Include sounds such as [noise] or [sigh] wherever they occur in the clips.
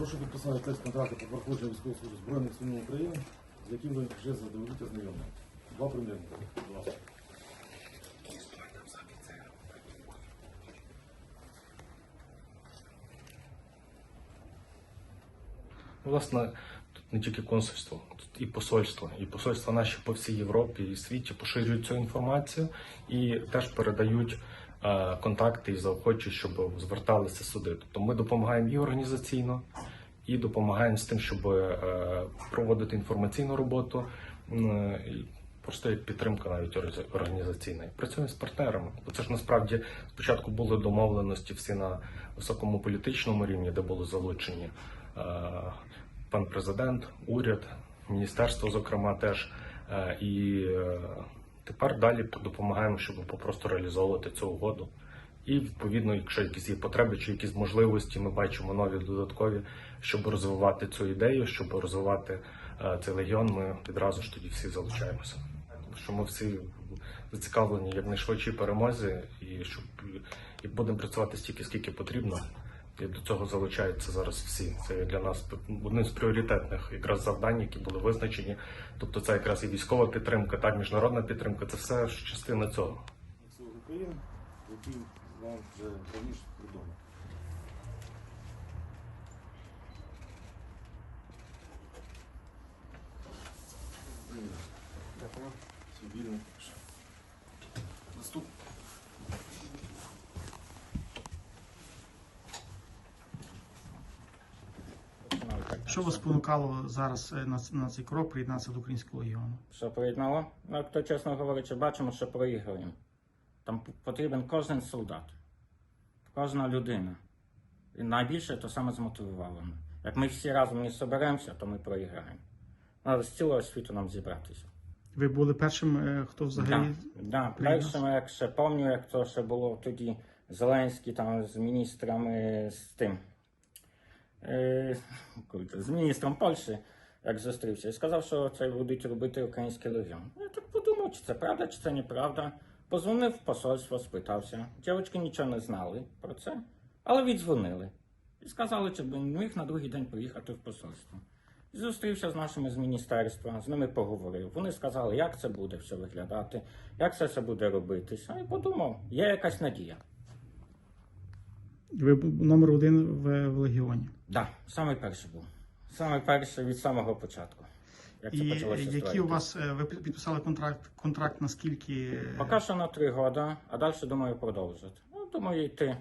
Прошу підписати текст контракту про проходження військової Збройних сил України, з яким ви вже задоволіте знайомі. Два примірника. Будь ласка. Власне, тут не тільки консульство, тут і посольство. І посольства наші по всій Європі і світі поширюють цю інформацію і теж передають контакти і заохочують, щоб зверталися сюди. Тобто ми допомагаємо і організаційно, і допомагаємо з тим, щоб е, проводити інформаційну роботу. Просто як підтримка навіть організаційна. Працюємо з партнерами. Бо це ж насправді спочатку були домовленості всі на високому політичному рівні, де були залучені е, пан президент, уряд, міністерство, зокрема, теж. Е, І е, тепер далі допомагаємо, щоб попросту реалізовувати цю угоду. І відповідно, якщо якісь є потреби чи якісь можливості, ми бачимо нові додаткові, щоб розвивати цю ідею, щоб розвивати е, цей легіон, ми відразу ж тоді всі залучаємося. Тому що ми всі зацікавлені як найшвидшій перемозі, і щоб і будемо працювати стільки, скільки потрібно. І до цього залучаються зараз всі. Це для нас одним з пріоритетних якраз завдань, які були визначені. Тобто це якраз і військова підтримка, так міжнародна підтримка. Це все ж частина цього. України, який вам вже раніше відомо. Дякую. Наступний. Що вас спонукало зараз е, на, на цей крок приєднатися до українського легіону? Що поєднало? Ну, як то чесно говорячи, бачимо, що проігруємо. Там потрібен кожен солдат, кожна людина. І найбільше то саме змотивувало. Як ми всі разом не соберемося, то ми проіграємо. Треба з цілого світу нам зібратися. Ви були першим, е, хто взагалі Да, да. Першим, як ще пам'ятаю, як то ще було тоді Зеленський там з міністрами з тим. Е, з міністром Польщі, як зустрівся, і сказав, що це будуть робити український легіон. Я так подумав, чи це правда, чи це неправда. Позвонив в посольство, спитався. Дівчатки нічого не знали про це, але віддзвонили. І сказали, чи б міг на другий день приїхати в посольство. І Зустрівся з нашими з міністерства, з ними поговорив. Вони сказали, як це буде все виглядати, як це все буде робитися. І подумав, є якась надія. Ви бу- номер один в, в легіоні. Так, да, саме перший був. Саме перший від самого початку. Як це І почалося які у вас е, ви підписали контракт? Контракт на скільки? Поки що на три роки, а далі думаю продовжити. Ну, думаю, йти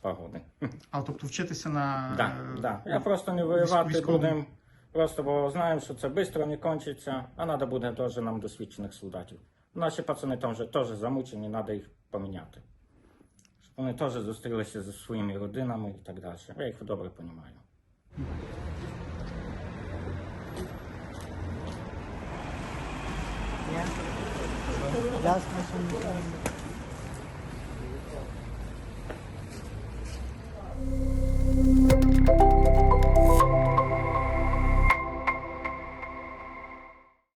погоди. [laughs] А тобто вчитися на Да, е, да. Я просто не воювати будемо. Просто бо знаємо, що це швидко не кончиться, а треба буде теж нам досвідчених солдатів. Наші пацани там вже теж замучені, треба їх поміняти. Щоб вони теж зустрілися зі своїми родинами і так далі. Я їх добре розумію. Last question.